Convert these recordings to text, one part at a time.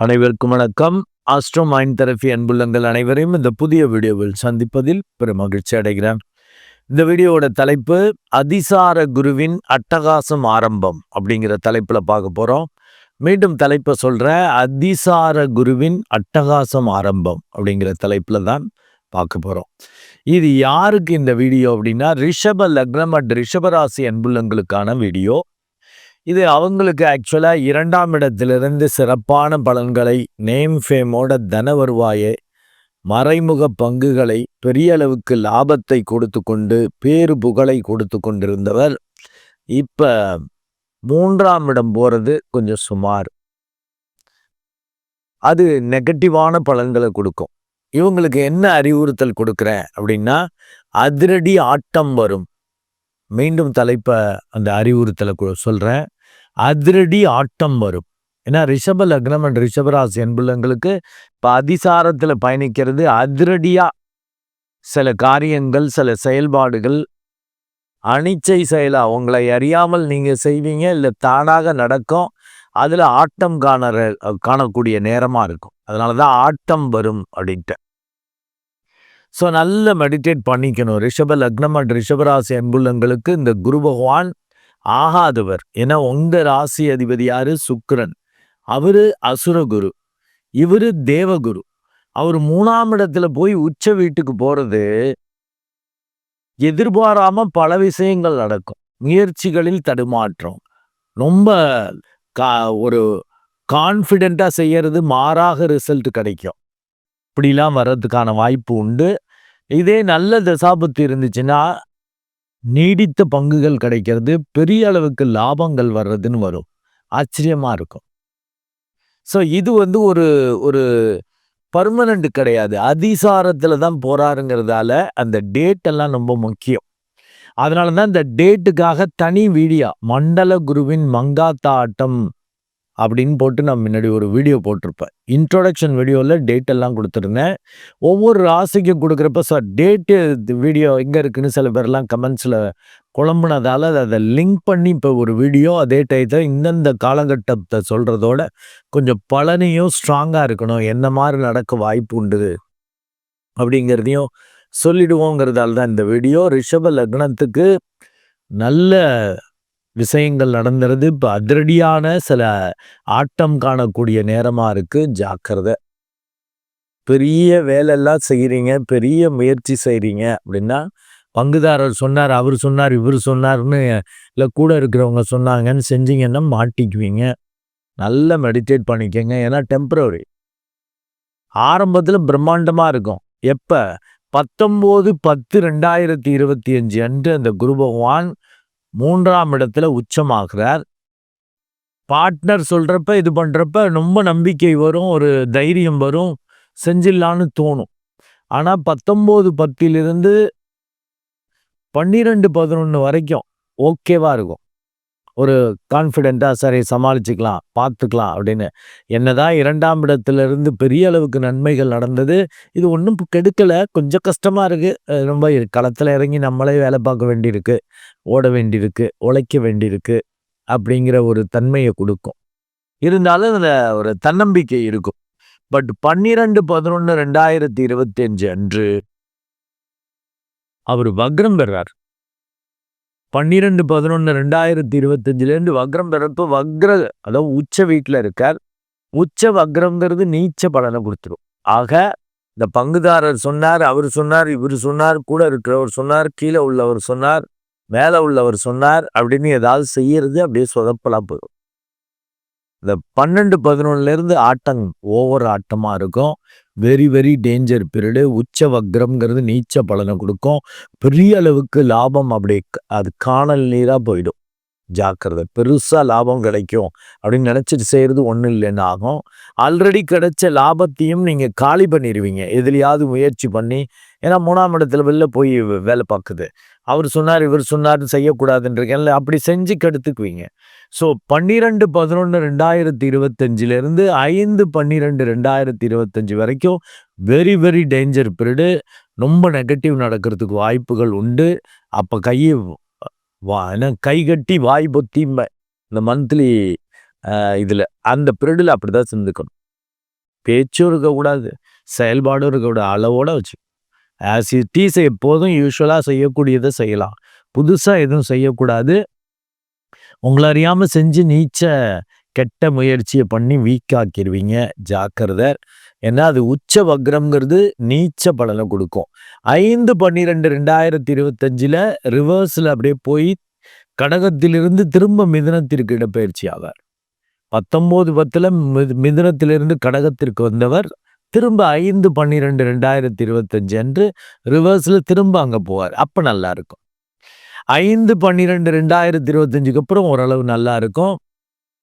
அனைவருக்கும் வணக்கம். Astro mind therapy அன்புள்ளங்கள் அனைவரையும் இந்த புதிய வீடியோவில் சந்திப்பதில் பெரும் மகிழ்ச்சி அடைகிறேன். இந்த வீடியோவோட தலைப்பு அதிசார குருவின் அட்டகாசம் ஆரம்பம் அப்படிங்கிற தலைப்புல பார்க்க போறோம். மீண்டும் தலைப்பை சொல்கிற அதிசார குருவின் அட்டகாசம் ஆரம்பம் அப்படிங்கிற தலைப்பில் தான் பார்க்க போறோம். இது யாருக்கு இந்த வீடியோ அப்படின்னா ரிஷப லக்னம் அட் ரிஷபராசி அன்புள்ளங்களுக்கான வீடியோ. இது அவங்களுக்கு ஆக்சுவலாக இரண்டாம் இடத்திலிருந்து சிறப்பான பலன்களை நேம் ஃபேமோட தன வருவாயை மறைமுக பங்குகளை பெரிய அளவுக்கு லாபத்தை கொடுத்து கொண்டு பேரு புகழை கொடுத்து கொண்டிருந்தவர் இப்போ மூன்றாம் இடம் போகிறது கொஞ்சம் சுமார். அது நெகட்டிவான பலன்களை கொடுக்கும். இவங்களுக்கு என்ன அறிவுறுத்தல் கொடுக்குறேன் அப்படின்னா அதிரடி ஆட்டம் வரும். மீண்டும் தலைப்பை அந்த அறிவுறுத்தலை சொல்கிறேன் அதிரடி ஆட்டம் வரும். ஏன்னா ரிஷப லக்னம் அண்ட் ரிஷபராசி என்புள்ளங்களுக்கு இப்போ அதிசாரத்தில் பயணிக்கிறது அதிரடியாக சில காரியங்கள் சில செயல்பாடுகள். அனிச்சை செயலா உங்களை அறியாமல் நீங்கள் செய்வீங்க இல்லை தானாக நடக்கும். அதில் ஆட்டம் காண காணக்கூடிய நேரமாக இருக்கும். அதனால தான் ஆட்டம் வரும் அப்படின்ட்டு ஸோ நல்ல மெடிடேட் பண்ணிக்கணும். ரிஷப லக்னம் அண்ட் ரிஷபராசி அன்புள்ளங்களுக்கு இந்த குரு பகவான் ஆகாதவர். ஏன்னா உங்க ராசி அதிபதி யார்? சுக்கரன். அவரு அசுரகுரு இவரு தேவகுரு அவர் மூணாம் இடத்துல போய் உச்ச வீட்டுக்கு போறது எதிர்பாராம பல விஷயங்கள் நடக்கும். முயற்சிகளில் தடுமாற்றம். ரொம்ப கா ஒரு கான்ஃபிடெண்ட்டாக செய்யறது மாறாக ரிசல்ட் கிடைக்கும். இப்படிலாம் வர்றதுக்கான வாய்ப்பு உண்டு. இதே நல்ல தசாபத்து இருந்துச்சுன்னா நீடித்த பங்குகள் கிடைக்கிறது பெரிய அளவுக்கு லாபங்கள் வர்றதுன்னு வரும். ஆச்சரியமாக இருக்கும். ஸோ இது வந்து ஒரு ஒரு பர்மனண்ட் கிடையாது. அதிசாரத்தில் தான் போகிறாருங்கிறதால அந்த டேட்டெல்லாம் ரொம்ப முக்கியம். அதனால தான் இந்த டேட்டுக்காக தனி வீடியோ மண்டல குருவின் மங்காத்தா ஆட்டம் அப்படின்னு போட்டு நான் முன்னாடி ஒரு வீடியோ போட்டிருப்பேன். இன்ட்ரோடக்ஷன் வீடியோவில் டேட் எல்லாம் கொடுத்துருந்தேன். ஒவ்வொரு ராசிக்கும் கொடுக்குறப்ப சார் டேட்டு வீடியோ எங்கே இருக்குன்னு சில பேர்லாம் கமெண்ட்ஸில் குழம்புனதால் அதை லிங்க் பண்ணி இப்போ ஒரு வீடியோ அதே டயத்தில் இந்தந்த காலகட்டத்தை சொல்கிறதோட கொஞ்சம் பலனையும் ஸ்ட்ராங்காக இருக்கணும். என்ன மாதிரி நடக்க வாய்ப்பு உண்டு அப்படிங்கிறதையும் சொல்லிடுவோங்கிறதால தான் இந்த வீடியோ ரிஷப லக்னத்துக்கு நல்ல விஷயங்கள் நடந்துறது. இப்போ அதிரடியான சில ஆட்டம் காணக்கூடிய நேரமாக இருக்கு. ஜாக்கிரதை. பெரிய வேலையெல்லாம் செய்கிறீங்க பெரிய முயற்சி செய்கிறீங்க அப்படின்னா பங்குதாரர் சொன்னார் அவர் சொன்னார் இவர் சொன்னார்னு இல்லை கூட இருக்கிறவங்க சொன்னாங்கன்னு செஞ்சீங்கன்னா மாட்டிக்குவீங்க. நல்லா மெடிடேட் பண்ணிக்கோங்க. ஏன்னா டெம்பரவரி ஆரம்பத்தில் பிரம்மாண்டமாக இருக்கும். எப்போ? பத்தொம்போது பத்து ரெண்டாயிரத்தி இருபத்தி அஞ்சு அன்று அந்த குரு பகவான் மூன்றாம் இடத்துல உச்சமாகிறார். பார்ட்னர் சொல்கிறப்ப இது பண்ணுறப்ப ரொம்ப நம்பிக்கை வரும் ஒரு தைரியம் வரும் செஞ்சிடலான்னு தோணும். ஆனால் பத்தொம்போது பத்திலிருந்து பன்னிரெண்டு பதினொன்று வரைக்கும் ஓகேவாக இருக்கும். ஒரு கான்ஃபிடெண்ட்டாக சரி சமாளிச்சுக்கலாம் பார்த்துக்கலாம் அப்படின்னு. என்னதான் இரண்டாம் இடத்துலேருந்து பெரிய அளவுக்கு நன்மைகள் நடந்தது இது ஒன்றும் கெடுக்கலை. கொஞ்சம் கஷ்டமாக இருக்குது ரொம்ப களத்தில் இறங்கி நம்மளே வேலை பார்க்க வேண்டியிருக்கு ஓட வேண்டியிருக்கு உழைக்க வேண்டியிருக்கு அப்படிங்கிற ஒரு தன்மையை கொடுக்கும். இருந்தாலும் அதில் ஒரு தன்னம்பிக்கை இருக்கும். பட் பன்னிரெண்டு பதினொன்று ரெண்டாயிரத்தி இருபத்தி அஞ்சு அன்று அவர் வக்ரம் பெறார். பன்னிரெண்டு பதினொன்று ரெண்டாயிரத்தி இருபத்தஞ்சிலேருந்து வக்ரம் பிறப்பு வக்ர அதாவது உச்ச வீட்டில் இருக்கார். உச்ச வக்ரங்கிறது நீச்ச பலனை கொடுத்துரும். ஆக இந்த பங்குதாரர் சொன்னார் அவர் சொன்னார் இவர் சொன்னார் கூட இருக்கிறவர் சொன்னார் கீழே உள்ளவர் சொன்னார் மேலே உள்ளவர் சொன்னார் அப்படின்னு ஏதாவது செய்யறது அப்படியே சொதப்பலாம் போயிடும் இந்த பன்னெண்டு பதினொன்னுலேருந்து ஆட்டம் ஓவர் ஆட்டமாக இருக்கும். வெரி வெரி டேஞ்சர் பீரியடு உச்ச வக்ரம்ங்கிறது நீச்ச பலனை கொடுக்கும். பெரிய அளவுக்கு லாபம் அப்படி அது காணல் நீராக போயிடும். ஜாக்கிரதை. பெருசாக லாபம் கிடைக்கும். அப்படின்னு நினச்சிட்டு செய்கிறது ஒன்றும் இல்லைன்னு ஆகும். ஆல்ரெடி கிடைச்ச லாபத்தையும் நீங்கள் காலி பண்ணிடுவீங்க எதுலையாவது முயற்சி பண்ணி ஏன்னா மூணாம் இடத்துல வெளில போய் வேலை பார்க்குது. அவர் சொன்னார் இவர் சொன்னார் செய்யக்கூடாதுன்றீங்க அப்படி செஞ்சு கெடுத்துக்குவீங்க. ஸோ பன்னிரெண்டு பதினொன்று ரெண்டாயிரத்தி இருபத்தஞ்சிலேருந்து ஐந்து பன்னிரெண்டு ரெண்டாயிரத்தி இருபத்தஞ்சி வரைக்கும் வெரி வெரி டேஞ்சர் பீரியடு ரொம்ப நெகட்டிவ் நடக்கிறதுக்கு வாய்ப்புகள் உண்டு. அப்போ கையை வா என்ன கை கட்டி வாய் பொத்திம்ப இந்த மந்த்லி இதில் அந்த பீரியடில் அப்படி தான் சிந்துக்கணும். பேச்சும் இருக்கக்கூடாது செயல்பாடும் இருக்கக்கூடாது அளவோடு வச்சு ஆஸ் இட் இஸ் எப்போதும் யூஸ்வலாக செய்யக்கூடியதை செய்யலாம். புதுசாக எதுவும் செய்யக்கூடாது. உங்களை அறியாமல் செஞ்சு நீச்ச கெட்ட முயற்சியை பண்ணி வீக் ஆக்கிடுவீங்க ஜாக்கிரதை. ஏன்னா அது உச்ச வக்ரம்ங்கிறது நீச்ச பலனை கொடுக்கும். ஐந்து பன்னிரெண்டு ரெண்டாயிரத்தி இருபத்தஞ்சில் ரிவர்ஸில் அப்படியே போய் கடகத்திலிருந்து திரும்ப மிதனத்திற்கு இடப்பெயர்ச்சி ஆவார். பத்தொம்போது பத்தில் மிதனத்திலிருந்து கடகத்திற்கு வந்தவர் திரும்ப ஐந்து பன்னிரெண்டு ரெண்டாயிரத்தி இருபத்தஞ்சு அன்று ரிவர்ஸில் திரும்ப அங்கே போவார். அப்போ நல்லா இருக்கும். ஐந்து பன்னிரெண்டு ரெண்டாயிரத்தி இருபத்தஞ்சுக்கு அப்புறம் ஓரளவு நல்லா இருக்கும்.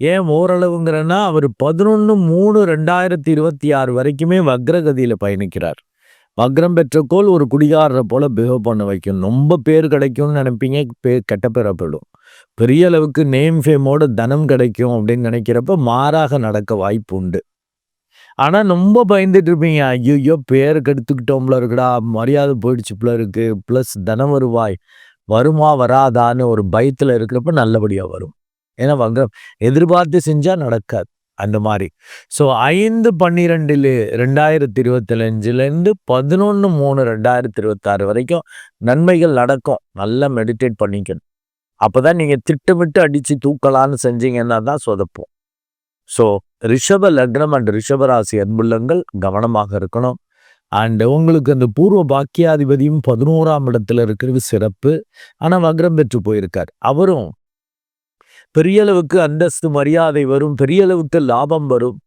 ஏன் ஓரளவுங்கிறன்னா அவர் பதினொன்று மூணு ரெண்டாயிரத்தி இருபத்தி ஆறு வரைக்குமே வக்ரகதியில் பயணிக்கிறார். வக்ரம் பெற்ற கோல் ஒரு குடிகாரரை போல பிஹேவ் பண்ண வைக்கும். ரொம்ப பேர் கிடைக்கும்னு நினைப்பீங்க பே கெட்ட பேரை போயிடும். பெரிய அளவுக்கு நேம் ஃபேமோட தனம் கிடைக்கும் அப்படின்னு நினைக்கிறப்ப மாறாக நடக்க வாய்ப்பு உண்டு. ஆனால் ரொம்ப பயந்துட்டு இருப்பீங்க. ஐயோ பேர் கெடுத்துக்கிட்டோம்ல இருக்குடா. மரியாதை போயிடுச்சுப்புல இருக்கு. ப்ளஸ் தன வருவாய். வருமா வராதான்னு ஒரு பயத்தில் இருக்கிறப்ப நல்லபடியாக வரும். ஏன்னா வங்க எதிர்பார்த்து செஞ்சால் நடக்காது. அந்த மாதிரி. ஸோ ஐந்து பன்னிரெண்டில் ரெண்டாயிரத்தி இருபத்தஞ்சிலேருந்து பதினொன்று மூணு ரெண்டாயிரத்தி இருபத்தாறு வரைக்கும் நன்மைகள் நடக்கும். நல்லா மெடிடேட் பண்ணிக்கணும். அப்போ தான் நீங்கள் திட்டமிட்டு அடித்து தூக்கலான்னு செஞ்சீங்கன்னா தான் சொதப்போம். ஸோ ரிஷப லக்னம் அண்ட் ரிஷபராசி அன்புள்ளங்கள் கவனமாக இருக்கணும். அண்ட் உங்களுக்கு அந்த பூர்வ பாக்கியாதிபதியும் பதினோராம் இடத்துல இருக்கிறது சிறப்பு. ஆனால் வக்ரம் பெற்று போயிருக்கார். அவரும் பெரிய அளவுக்கு அந்தஸ்து மரியாதை வரும். பெரிய அளவுக்கு லாபம் வரும்.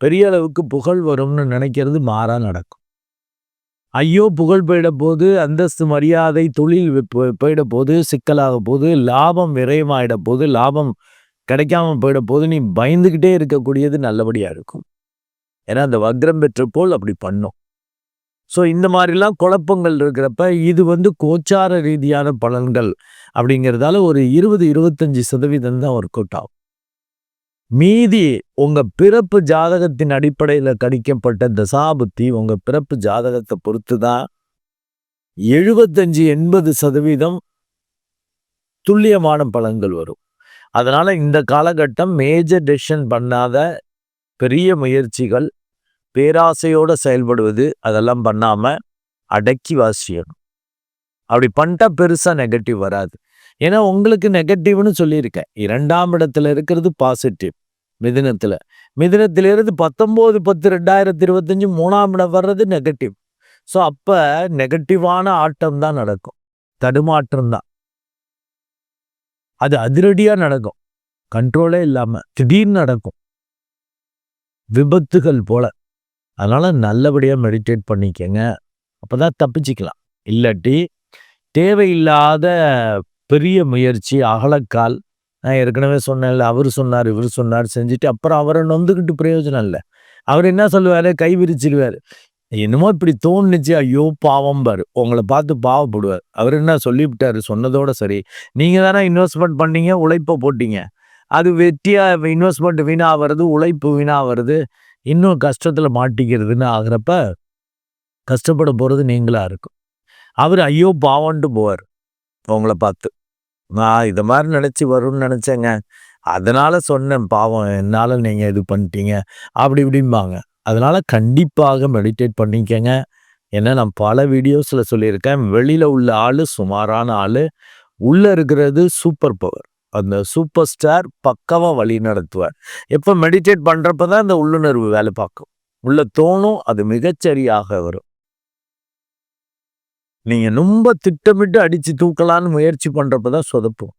பெரிய அளவுக்கு புகழ் வரும்னு நினைக்கிறது மாறா நடக்கும். ஐயோ புகழ் போயிட போது அந்தஸ்து மரியாதை தொழில் போயிட போது சிக்கலாக போது லாபம் விரயமாயிட போது லாபம் கிடைக்காம போயிட போது நீ பயந்துக்கிட்டே இருக்கக்கூடியது நல்லபடியாக இருக்கும். ஏன்னா அந்த வக்ரம் பெற்றப்போல் போல் அப்படி பண்ணும். ஸோ இந்த மாதிரிலாம் குழப்பங்கள் இருக்கிறப்ப இது வந்து கோச்சார ரீதியான பலன்கள் அப்படிங்கிறதால ஒரு இருபது இருபத்தஞ்சி சதவீதம் தான் ஒர்க் அவுட் ஆகும். மீதி உங்கள் பிறப்பு ஜாதகத்தின் அடிப்படையில் கணிக்கப்பட்ட தசாபுத்தி உங்கள் பிறப்பு ஜாதகத்தை பொறுத்து தான் எழுபத்தஞ்சு எண்பது சதவீதம் துல்லியமான பலன்கள் வரும். அதனால் இந்த காலகட்டம் மேஜர் டெசிஷன் பண்ணாத பெரிய முயற்சிகள் பேராசையோடு செயல்படுவது அதெல்லாம் பண்ணாமல் அடக்கி வாசியணும். அப்படி பண்ணிட்டா பெருசாக நெகட்டிவ் வராது. ஏன்னா உங்களுக்கு நெகட்டிவ்னு சொல்லியிருக்கேன். இரண்டாம் இடத்துல இருக்கிறது பாசிட்டிவ் மிதினத்தில். மிதினத்திலிருந்து பத்தொம்போது பத்து ரெண்டாயிரத்தி இருபத்தஞ்சி மூணாம் இடம் வர்றது நெகட்டிவ் ஸோ அப்போ நெகட்டிவான ஆட்டம் தான் நடக்கும். தடுமாற்றம் தான். அது அதிரடியாக நடக்கும். கண்ட்ரோலே இல்லாமல் திடீர்னு நடக்கும். விபத்துகள் போல. அதனால் நல்லபடியாக மெடிடேட் பண்ணிக்கங்க. அப்பதான் தப்பிச்சிக்கலாம். இல்லாட்டி தேவையில்லாத பெரிய முயற்சி அகலக்கால். நான் ஏற்கனவே சொன்னேன்ல அவர் சொன்னார் இவர் சொன்னார் செஞ்சுட்டு அப்புறம் அவரை நொந்துக்கிட்டு பிரயோஜனம் இல்லை. அவர் என்ன சொல்லுவார்? கை விரிச்சிருவார். என்னமோ இப்படி தோணுச்சு ஐயோ பாவம் பாரு உங்களை பார்த்து பாவப்படுவார். அவர் என்ன சொல்லிவிட்டாரு? சொன்னதோட சரி. நீங்கள் தானே இன்வெஸ்ட்மெண்ட் பண்ணீங்க உழைப்பை போட்டீங்க. அது வெற்றியாக இன்வெஸ்ட்மெண்ட் வீணாக வருது உழைப்பு வீணாக வருது இன்னும் கஷ்டத்தில் மாட்டிக்கிறதுன்னு ஆகிறப்ப கஷ்டப்பட போகிறது நீங்களாக இருக்கும். அவர் ஐயோ பாவம்ட்டு போவார் உங்களை பார்த்து. நான் இதை மாதிரி நினச்சி வரும்னு நினச்சேங்க. அதனால சொன்னேன் பாவம் என்னால் நீங்கள் இது பண்ணிட்டீங்க. அப்படி இப்படிம்பாங்க. அதனால் கண்டிப்பாக மெடிடேட் பண்ணிக்கங்க. ஏன்னா நான் பல வீடியோஸில் சொல்லியிருக்கேன். வெளியில் உள்ள ஆள் சுமாரான ஆள். உள்ளே இருக்கிறது சூப்பர் பவர் அந்த சூப்பர் ஸ்டார் பக்கமாக வழி நடத்துவார். எப்போ மெடிடேட் பண்ணுறப்ப தான் அந்த உள்ளுணர்வு வேலை பார்க்கும். உள்ள தோணும் அது மிகச்சரியாக வரும். நீங்கள் ரொம்ப திட்டமிட்டு அடித்து தூக்கலான்னு முயற்சி பண்ணுறப்ப தான் சொதப்பும்.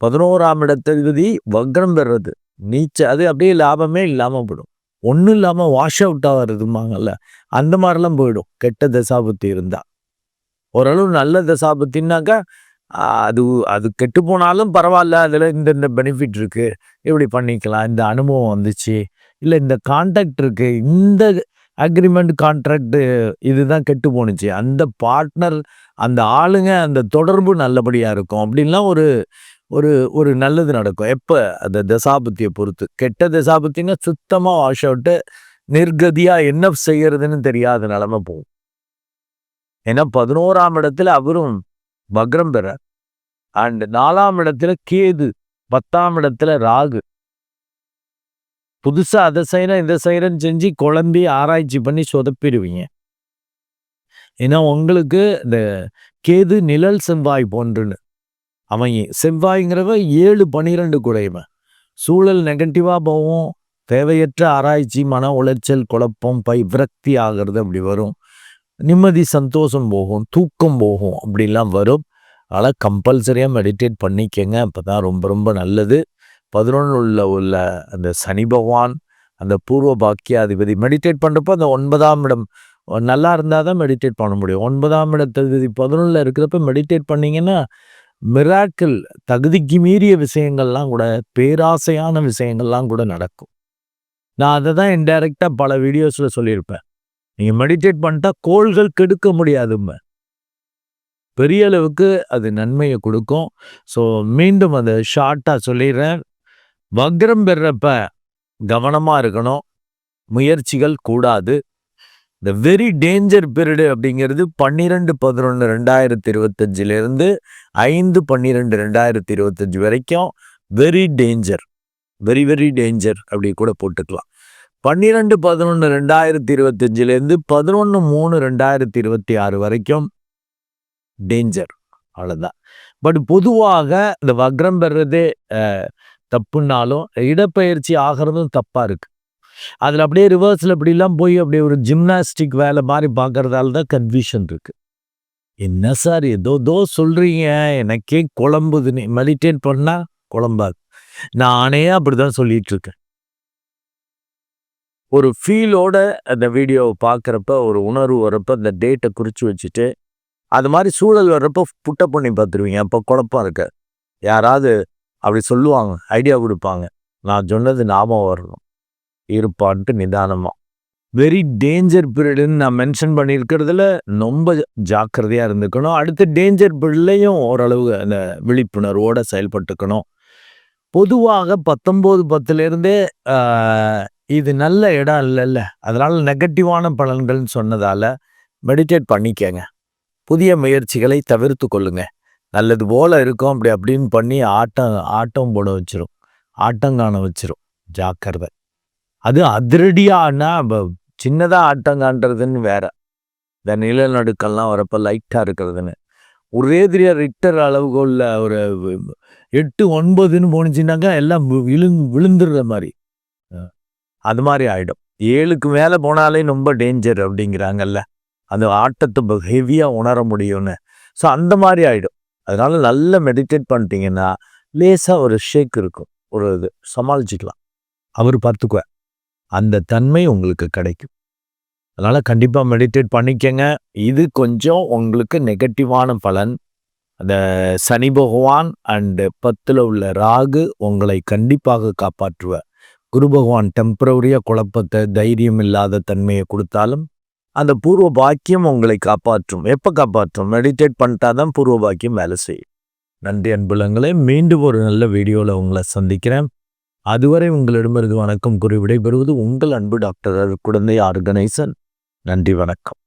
பதினோராம் இடத்தகுதி வக்ரம் பெறது நீச்ச அது அப்படியே லாபமே இல்லாமல் போடும் ஒன்றும் இல்லாமல் வாஷ் அவுட் ஆகிறதுமாங்கல்ல அந்த மாதிரிலாம் போயிடும். கெட்ட தசாபுத்தி இருந்தால் ஓரளவு நல்ல தசாபுத்தின்னாக்கா அது அது கெட்டு போனாலும் பரவாயில்ல அதில் இந்த இந்த பெனிஃபிட் இருக்குது இப்படி பண்ணிக்கலாம். இந்த அனுபவம் வந்துச்சு. இல்லை இந்த கான்ட்ராக்ட் இருக்குது இந்த அக்ரிமெண்ட் கான்ட்ராக்டு இதுதான் கெட்டு போணுச்சு. அந்த பார்ட்னர் அந்த ஆளுங்க அந்த தொடர்பு நல்லபடியாக இருக்கும். அப்படின்லாம் ஒரு ஒரு ஒரு நல்லது நடக்கும். எப்போ? அந்த தசாபத்தியை பொறுத்து. கெட்ட தசாபத்தின்னா சுத்தமாக வாஷ் அவுட்டு நிர்கதியாக என்ன செய்யறதுன்னு தெரியாத நிலமை போகும். ஏன்னா பதினோராம் இடத்துல அவரும் வக்ரம் பெற அண்ட் நாலாம் இடத்துல கேது பத்தாம் இடத்துல ராகு. புதுசா அதை செய்கிறேன் இதை செய்கிறேன்னு செஞ்சு குழம்பி ஆராய்ச்சி பண்ணி சொதப்பிடுவீங்க. ஏன்னா உங்களுக்கு இந்த கேது நிழல் செவ்வாய் போன்றுன்னு. அவன் செவ்வாய்ங்கிறவ ஏழு பனிரெண்டு குறைவன் சூழல் நெகட்டிவாக போகும். தேவையற்ற ஆராய்ச்சி மன உளைச்சல் குழப்பம் பை விரக்தி ஆகிறது அப்படி வரும். நிம்மதி சந்தோஷம் போகும். தூக்கம் போகும். அப்படிலாம் வரும். அதனால் கம்பல்சரியாக மெடிடேட் பண்ணிக்கங்க. அப்போ தான் ரொம்ப ரொம்ப நல்லது. பதினொன்று உள்ள உள்ள அந்த சனி பகவான் அந்த பூர்வ பாக்கியாதிபதி மெடிடேட் பண்ணுறப்போ அந்த ஒன்பதாம் இடம் நல்லா இருந்தால் தான் மெடிடேட் பண்ண முடியும். ஒன்பதாம் இடத்ததிபதி பதினொன்றில் இருக்கிறப்ப மெடிடேட் பண்ணிங்கன்னா மிராக்கிள் தகுதிக்கு மீறிய விஷயங்கள்லாம் கூட பேராசையான விஷயங்கள்லாம் கூட நடக்கும். நான் அதை தான் இன்டைரக்டாக பல வீடியோஸில் சொல்லியிருப்பேன். நீங்கள் மெடிடேட் பண்ணிட்டா கோள்கள் கெடுக்க முடியாதும்ப. பெரிய அளவுக்கு அது நன்மையை கொடுக்கும். ஸோ மீண்டும் அதை ஷார்ட்டாக சொல்லிடுறேன். வக்ரம் பெறப்ப கவனமாக இருக்கணும். முயற்சிகள் கூடாது. இந்த வெரி டேஞ்சர் பீரியடு அப்படிங்கிறது பன்னிரெண்டு பதினொன்று ரெண்டாயிரத்தி இருபத்தஞ்சிலேருந்து ஐந்து பன்னிரெண்டு ரெண்டாயிரத்தி இருபத்தஞ்சி வரைக்கும் very danger very very danger அப்படி கூட போட்டுக்கலாம். பன்னிரெண்டு பதினொன்று ரெண்டாயிரத்தி இருபத்தஞ்சிலேருந்து பதினொன்று மூணு ரெண்டாயிரத்தி இருபத்தி ஆறு வரைக்கும் டேஞ்சர் அவ்வளோதான் பட் பொதுவாக இந்த வக்ரம் பெறுறதே தப்புன்னாலும் இடப்பெயர்ச்சி ஆகிறதும் தப்பாக இருக்குது அதில் அப்படியே ரிவர்ஸில் இப்படிலாம் போய் அப்படியே ஒரு ஜிம்னாஸ்டிக் வேலை மாதிரி பார்க்குறதால தான் கன்ஃபியூஷன் இருக்குது என்ன சார் ஏதோ தோ சொல்கிறீங்க எனக்கே குழம்புதுன்னு. மெடிடேட் பண்ணால் குழம்பாது. நானே அப்படி தான் சொல்லிகிட்ருக்கேன் ஒரு ஃபீலோட அந்த வீடியோவை பார்க்குறப்ப ஒரு உணர்வு வரப்ப அந்த டேட்டை குறித்து வச்சுட்டு அது மாதிரி சூழல் வர்றப்போ புட்டப் பண்ணி பார்த்துருவீங்க. அப்போ குழப்பம் இருக்க யாராவது அப்படி சொல்லுவாங்க ஐடியா கொடுப்பாங்க. நான் சொன்னது ஞாபகம் வரணும். இருப்பான்ட்டு நிதானமாக வெரி டேஞ்சர் பீரியடுன்னு நான் மென்ஷன் பண்ணியிருக்கிறதுல ரொம்ப ஜாக்கிரதையாக இருந்துக்கணும். அடுத்து டேஞ்சர் பீரியட்லையும் ஓரளவு அந்த விழிப்புணர்வோடு செயல்பட்டுக்கணும். பொதுவாக பத்தொம்போது பத்துலேருந்தே இது நல்ல இடம் இல்லைல்ல. அதனால் நெகட்டிவான பலன்கள்னு சொன்னதால் மெடிடேட் பண்ணிக்கங்க. புதிய முயற்சிகளை தவிர்த்து கொள்ளுங்க. நல்லது போல இருக்கும். அப்படி அப்படின்னு பண்ணி ஆட்டம் ஆட்டம் போட வச்சிரும். காண வச்சிரும். ஜாக்கிரதை. அது அதிரடியானா சின்னதாக ஆட்டங்கான்றதுன்னு வேற. இந்த நிலநடுக்கம்லாம் வரப்போ லைட்டாக இருக்கிறதுன்னு. ஒரே தெரியா ரிக்டர் அளவுகோலில் ஒரு எட்டு ஒன்பதுன்னு போணுச்சுனாக்கா எல்லாம் விழு விழுந்துடுற மாதிரி. அது மாதிரி ஆகிடும் ஏழுக்கு மேலே போனாலே ரொம்ப டேஞ்சர் அப்படிங்கிறாங்கல்ல. அந்த ஆட்டத்தை ஹெவியாக உணர முடியும்னு. ஸோ அந்த மாதிரி ஆகிடும் அதனால் நல்லா மெடிடேட் பண்ணிட்டீங்கன்னா லேசாக ஒரு ஷேக் இருக்கும். ஒரு இது சமாளிச்சுக்கலாம். அவர் பார்த்துக்குவேன் அந்த தன்மை உங்களுக்கு கிடைக்கும். அதனால் கண்டிப்பாக மெடிடேட் பண்ணிக்கங்க. இது கொஞ்சம் உங்களுக்கு நெகட்டிவான பலன். அந்த சனி பகவான் அண்டு பத்தில் உள்ள ராகு உங்களை கண்டிப்பாக காப்பாற்றுவார் குரு பகவான் டெம்பரவரியாக குழப்பத்தை தைரியம் இல்லாத தன்மையை கொடுத்தாலும் அந்த பூர்வ பாக்கியம் உங்களை காப்பாற்றும். எப்போ காப்பாற்றும்? மெடிடேட் பண்ணிட்டா தான் பூர்வ பாக்கியம் வேலை செய்யும். நன்றி அன்புலங்களே. மீண்டும் ஒரு நல்ல வீடியோவில் உங்களை சந்திக்கிறேன். அதுவரை உங்களிடமிருந்து வணக்கம் கூறி விடைபெறுவது உங்கள் அன்பு டாக்டர் குழந்தை ஆர்கனைசன். நன்றி வணக்கம்.